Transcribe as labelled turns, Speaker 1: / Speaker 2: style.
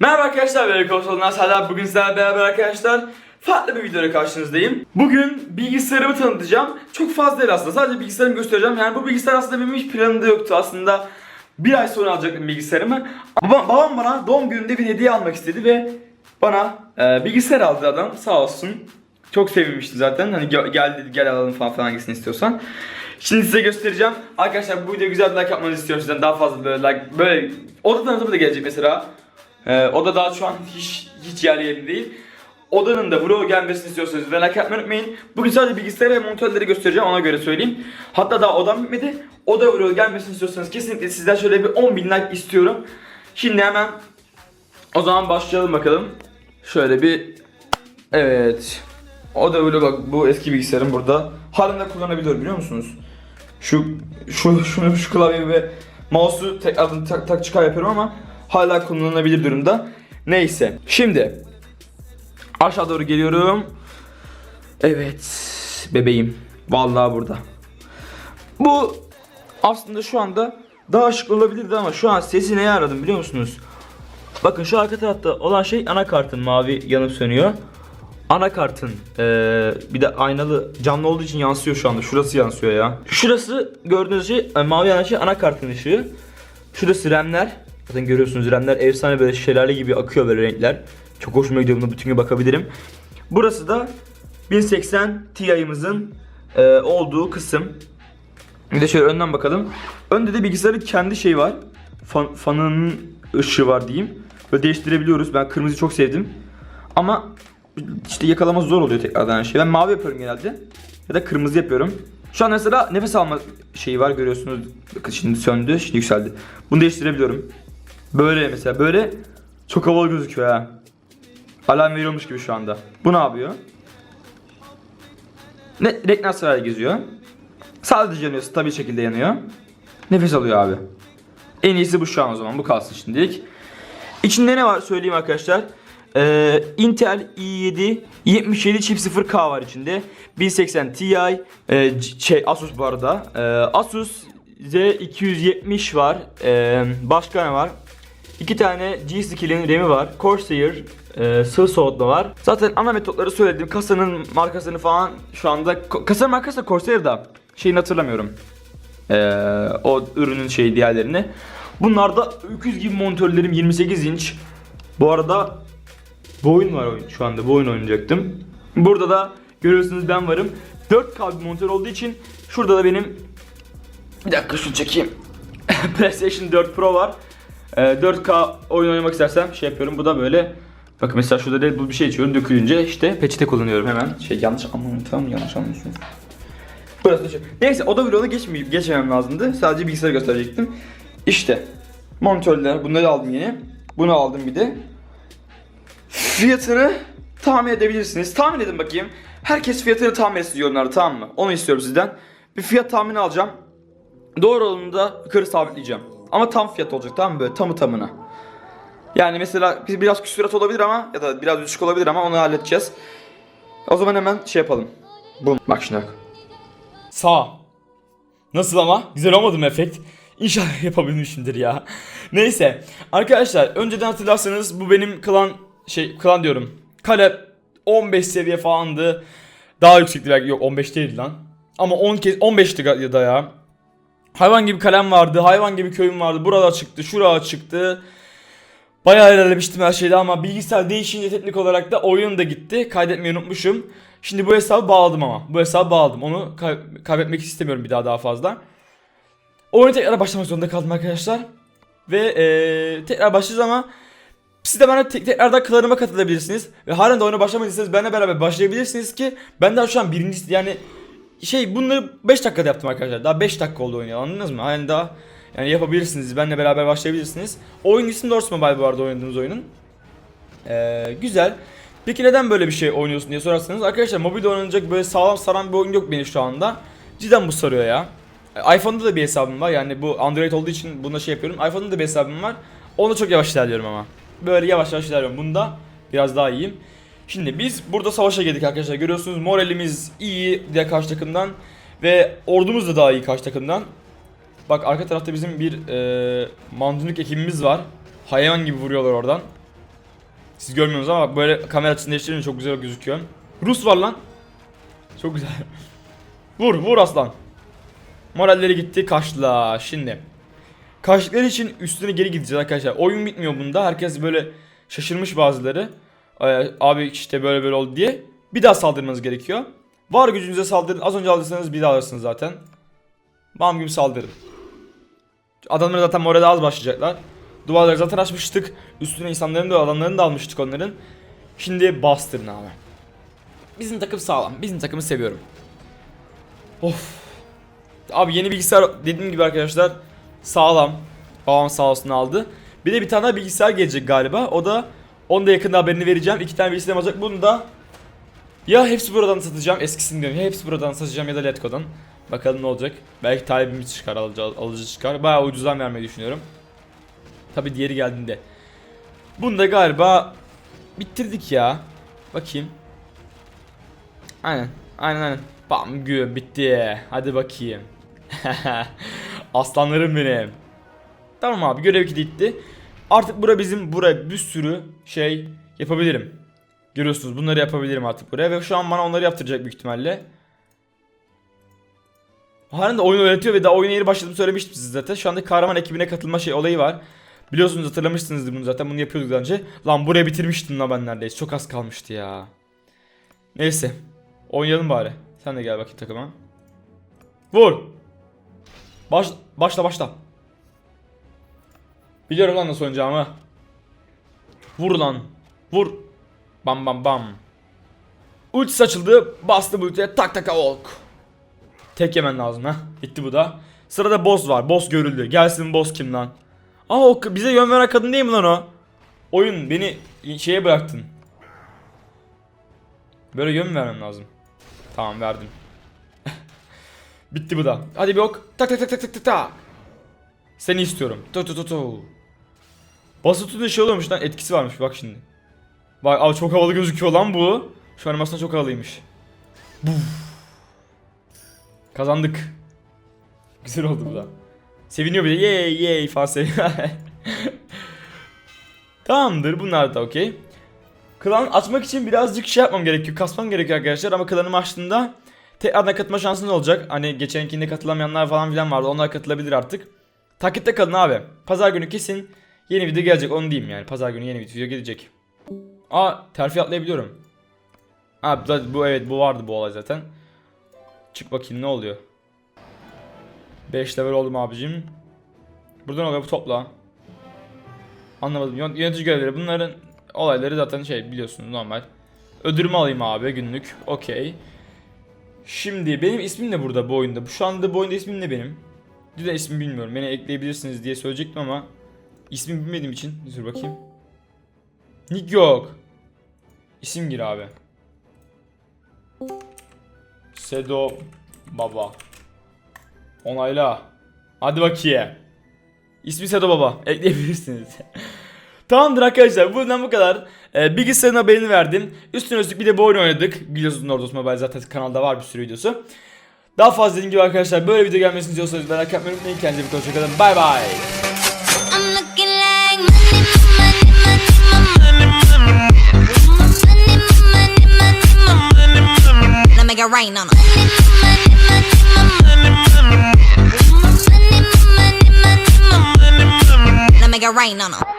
Speaker 1: Merhaba arkadaşlar, ben Konsolundan. Bugün sizlerle beraber arkadaşlar farklı bir videoyla karşınızdayım. Bugün bilgisayarımı tanıtacağım. Çok fazla değil aslında, sadece bilgisayarımı göstereceğim. Yani bu bilgisayar aslında benim hiç planımda yoktu aslında. Bir ay sonra alacaktım bilgisayarımı. Babam, babam bana doğum gününde bir hediye almak istedi ve bana e, bilgisayar aldı adam sağ olsun. Çok sevinmişti zaten. Hani gel, dedi gel alalım falan falan hangisini istiyorsan. Şimdi size göstereceğim. Arkadaşlar bu videoya güzel bir like yapmanızı istiyorum sizden. Daha fazla böyle like böyle oda tanıtımı da gelecek mesela. Ee, o da daha şu an hiç hiç yer yerinde değil. Odanın da vlog gelmesini istiyorsanız ve like yapmayı unutmayın. Bugün sadece bilgisayarı ve monitörleri göstereceğim ona göre söyleyeyim. Hatta daha odam bitmedi. Oda vlog gelmesini istiyorsanız kesinlikle sizden şöyle bir 10.000 like istiyorum. Şimdi hemen o zaman başlayalım bakalım. Şöyle bir evet. Oda vlog bak bu eski bilgisayarım burada. Halen de kullanabiliyorum biliyor musunuz? Şu şu şunu şu klavye ve mouse'u tekrardan tak, tak çıkar yapıyorum ama hala kullanılabilir durumda. Neyse. Şimdi aşağı doğru geliyorum. Evet. Bebeğim. Vallahi burada. Bu aslında şu anda daha şık olabilirdi ama şu an sesi neye aradım biliyor musunuz? Bakın şu arka tarafta olan şey anakartın mavi yanıp sönüyor. Anakartın eee bir de aynalı camlı olduğu için yansıyor şu anda. Şurası yansıyor ya. Şurası gördüğünüz şey e, mavi yanan şey anakartın ışığı. Şurası RAM'ler. Zaten görüyorsunuz RAM'ler efsane böyle şelale gibi akıyor böyle renkler. Çok hoşuma gidiyor buna bütün gün bakabilirim. Burası da 1080 Ti'imizin e, olduğu kısım. Bir de şöyle önden bakalım. Önde de bilgisayarın kendi şeyi var. Fan, fanının ışığı var diyeyim. Böyle değiştirebiliyoruz. Ben kırmızıyı çok sevdim. Ama işte yakalaması zor oluyor tekrardan şey. Ben mavi yapıyorum genelde. Ya da kırmızı yapıyorum. Şu an mesela nefes alma şeyi var görüyorsunuz. Bakın şimdi söndü, şimdi yükseldi. Bunu değiştirebiliyorum. Böyle mesela böyle çok havalı gözüküyor ha. Alarm veriyormuş gibi şu anda. Bu ne yapıyor? Ne reklam sırayla geziyor. Sadece yanıyor, stabil şekilde yanıyor. Nefes alıyor abi. En iyisi bu şu an o zaman. Bu kalsın şimdilik. İçinde ne var söyleyeyim arkadaşlar. Ee, Intel i7 77 çip 0K var içinde. 1080 Ti, e, şey Asus bu arada. Ee, Asus Z270 var. Ee, başka ne var? İki tane G-Skill'in RAM'i var. Corsair e, sığ soğutma var. Zaten ana metotları söyledim. Kasanın markasını falan şu anda kasanın markası da Corsair'da. Şeyini hatırlamıyorum. Ee, o ürünün şeyi diğerlerini. Bunlarda öküz gibi monitörlerim 28 inç. Bu arada bu oyun var oyun şu anda bu oyun oynayacaktım. Burada da görüyorsunuz ben varım. 4K bir monitör olduğu için şurada da benim bir dakika şunu çekeyim. PlayStation 4 Pro var. Ee, 4K oyun oynamak istersem şey yapıyorum. Bu da böyle Bakın mesela şurada Red Bull bir şey içiyorum. Dökülünce işte peçete kullanıyorum hemen. Şey yanlış aman tamam yanlış anlıyorsunuz. Burası da şey. Neyse oda vloguna geçmeyeyim, geçmemem lazımdı. Sadece bilgisayarı gösterecektim. İşte monitörler bunları aldım yine. Bunu aldım bir de. Fiyatını tahmin edebilirsiniz. Tahmin edin bakayım. Herkes fiyatını tahmin etsin yorumlarda tamam mı? Onu istiyorum sizden. Bir fiyat tahmini alacağım. Doğru olanını da yukarı sabitleyeceğim. Ama tam fiyat olacak tamam mı? Böyle tamı tamına. Yani mesela bir- biraz küsurat olabilir ama ya da biraz düşük olabilir ama onu halledeceğiz. O zaman hemen şey yapalım. Bum. Bak şimdi bak.
Speaker 2: Sağ. Nasıl ama? Güzel olmadı mı efekt? İnşallah yapabilmişimdir ya. Neyse. Arkadaşlar önceden hatırlarsanız bu benim klan şey klan diyorum. Kale 15 seviye falandı. Daha yüksekti belki yok 15 değil lan. Ama 10 kez 15'ti ya da ya. Hayvan gibi kalem vardı, hayvan gibi köyüm vardı. Burada çıktı, şuraya çıktı. Bayağı ilerlemiştim her şeyde ama bilgisayar değişince teknik olarak da oyun da gitti. Kaydetmeyi unutmuşum. Şimdi bu hesabı bağladım ama. Bu hesabı bağladım. Onu kay- kaybetmek istemiyorum bir daha daha fazla. Oyuna tekrar başlamak zorunda kaldım arkadaşlar. Ve eee, tekrar başlayacağız ama siz de bana te- tekrardan klanıma katılabilirsiniz. Ve halen de oyuna başlamadıysanız benimle beraber başlayabilirsiniz ki ben daha şu an birinci yani şey bunları 5 dakikada yaptım arkadaşlar. Daha 5 dakika oldu oynayalı anladınız mı? Halen daha yani yapabilirsiniz. Benimle beraber başlayabilirsiniz. Oyun ismi Dorse Mobile bu arada oynadığımız oyunun. Ee, güzel. Peki neden böyle bir şey oynuyorsun diye sorarsanız arkadaşlar mobilde oynanacak böyle sağlam saran bir oyun yok beni şu anda. Cidden bu sarıyor ya. İPhone'da da bir hesabım var yani bu Android olduğu için bunda şey yapıyorum. iPhone'da da bir hesabım var. Onda çok yavaş ilerliyorum ama. Böyle yavaş yavaş ilerliyorum. Bunda biraz daha iyiyim. Şimdi biz burada savaşa girdik arkadaşlar. Görüyorsunuz moralimiz iyi diye karşı takımdan. Ve ordumuz da daha iyi karşı takımdan. Bak arka tarafta bizim bir e, mandunuk ekibimiz var. Hayvan gibi vuruyorlar oradan.
Speaker 1: Siz görmüyorsunuz ama böyle kamera açısını değiştirince çok güzel gözüküyor. Rus var lan. Çok güzel. vur vur aslan. Moralleri gitti kaçla. Şimdi. Kaçtıkları için üstüne geri gideceğiz arkadaşlar. Oyun bitmiyor bunda. Herkes böyle şaşırmış bazıları. Ee, abi işte böyle böyle oldu diye. Bir daha saldırmanız gerekiyor. Var gücünüze saldırın. Az önce aldıysanız bir daha alırsınız zaten. Bam gibi saldırın. Adamlar zaten morale az başlayacaklar. Duvarları zaten açmıştık. Üstüne insanların da adamların da almıştık onların. Şimdi bastırın abi. Bizim takım sağlam. Bizim takımı seviyorum. Of. Abi yeni bilgisayar dediğim gibi arkadaşlar sağlam. Babam sağ olsun aldı. Bir de bir tane daha bilgisayar gelecek galiba. O da onu da yakında haberini vereceğim. İki tane bilgisayar olacak. Bunu da ya hepsi buradan satacağım. Eskisini diyorum. Ya hepsi buradan satacağım ya da Letgo'dan. Bakalım ne olacak. Belki talibimiz çıkar, alıcı, alıcı çıkar. Bayağı ucuzdan vermeyi düşünüyorum. Tabi diğeri geldiğinde. Bunu da galiba bitirdik ya. Bakayım. Aynen. Aynen aynen. Bam gü bitti. Hadi bakayım. Aslanlarım benim. Tamam abi görev iki bitti. Artık bura bizim buraya bir sürü şey yapabilirim. Görüyorsunuz bunları yapabilirim artık buraya ve şu an bana onları yaptıracak büyük ihtimalle. Halen de oyun öğretiyor ve daha oyuna yeni başladım söylemiştim size zaten. Şu anda kahraman ekibine katılma şey olayı var. Biliyorsunuz hatırlamışsınızdır bunu zaten bunu yapıyorduk daha önce. Lan buraya bitirmiştim la ben neredeyse çok az kalmıştı ya. Neyse. Oynayalım bari. Sen de gel bakayım takıma. Vur. Baş, başla başla. Biliyorum lan nasıl oynayacağımı. Vur lan. Vur. Bam bam bam. Ultisi açıldı. Bastı bu ultiye. Tak tak ok. Tek yemen lazım ha. Bitti bu da. Sırada boss var. Boss görüldü. Gelsin boss kim lan? Aa o bize yön veren kadın değil mi lan o? Oyun beni şeye bıraktın. Böyle yön vermem lazım? Tamam verdim. Bitti bu da. Hadi bir ok. Tak tak tak tak tak tak. Seni istiyorum. Tu tu tu tu. Bası tutunca şey oluyormuş lan etkisi varmış bak şimdi. Bak abi çok havalı gözüküyor lan bu. Şu animasyon çok havalıymış. Buf. Kazandık. Güzel oldu bu da. Seviniyor bir de yey yey falan seviniyor. Tamamdır bunlar da okey. Klan açmak için birazcık şey yapmam gerekiyor. Kasmam gerekiyor arkadaşlar ama klanımı açtığımda tekrardan katılma şansınız olacak. Hani geçenkinde katılamayanlar falan filan vardı. Onlar katılabilir artık. Takipte kalın abi. Pazar günü kesin yeni video gelecek onu diyeyim yani. Pazar günü yeni video gelecek. Aa terfi atlayabiliyorum. Ha bu, evet bu vardı bu olay zaten. Çık bakayım ne oluyor. 5 level oldum abicim. Buradan oluyor bu topla. Anlamadım. Yön- Yönetici görevleri bunların olayları zaten şey biliyorsunuz normal. Ödülümü alayım abi günlük. Okey. Şimdi benim ismim ne burada bu oyunda? Şu anda bu oyunda ismim ne benim? De ismi bilmiyorum. Beni ekleyebilirsiniz diye söyleyecektim ama ismimi bilmediğim için dur bakayım. Nick yok. İsim gir abi. Sedo Baba. Onayla. Hadi bakayım. İsmi Sedo Baba. Ekleyebilirsiniz. Tamamdır arkadaşlar. Bundan bu kadar. Ee, bilgisayarın haberini verdim. Üstüne üstlük bir de bu oyunu oynadık. Biliyorsunuz Nordos Mobile zaten kanalda var bir sürü videosu. Daha fazla dediğim gibi arkadaşlar böyle video gelmesini istiyorsanız merak etmeyi unutmayın. Kendinize bir hoşçakalın. Bay bay.
Speaker 3: Now make rain on 'em. Now make it rain on 'em.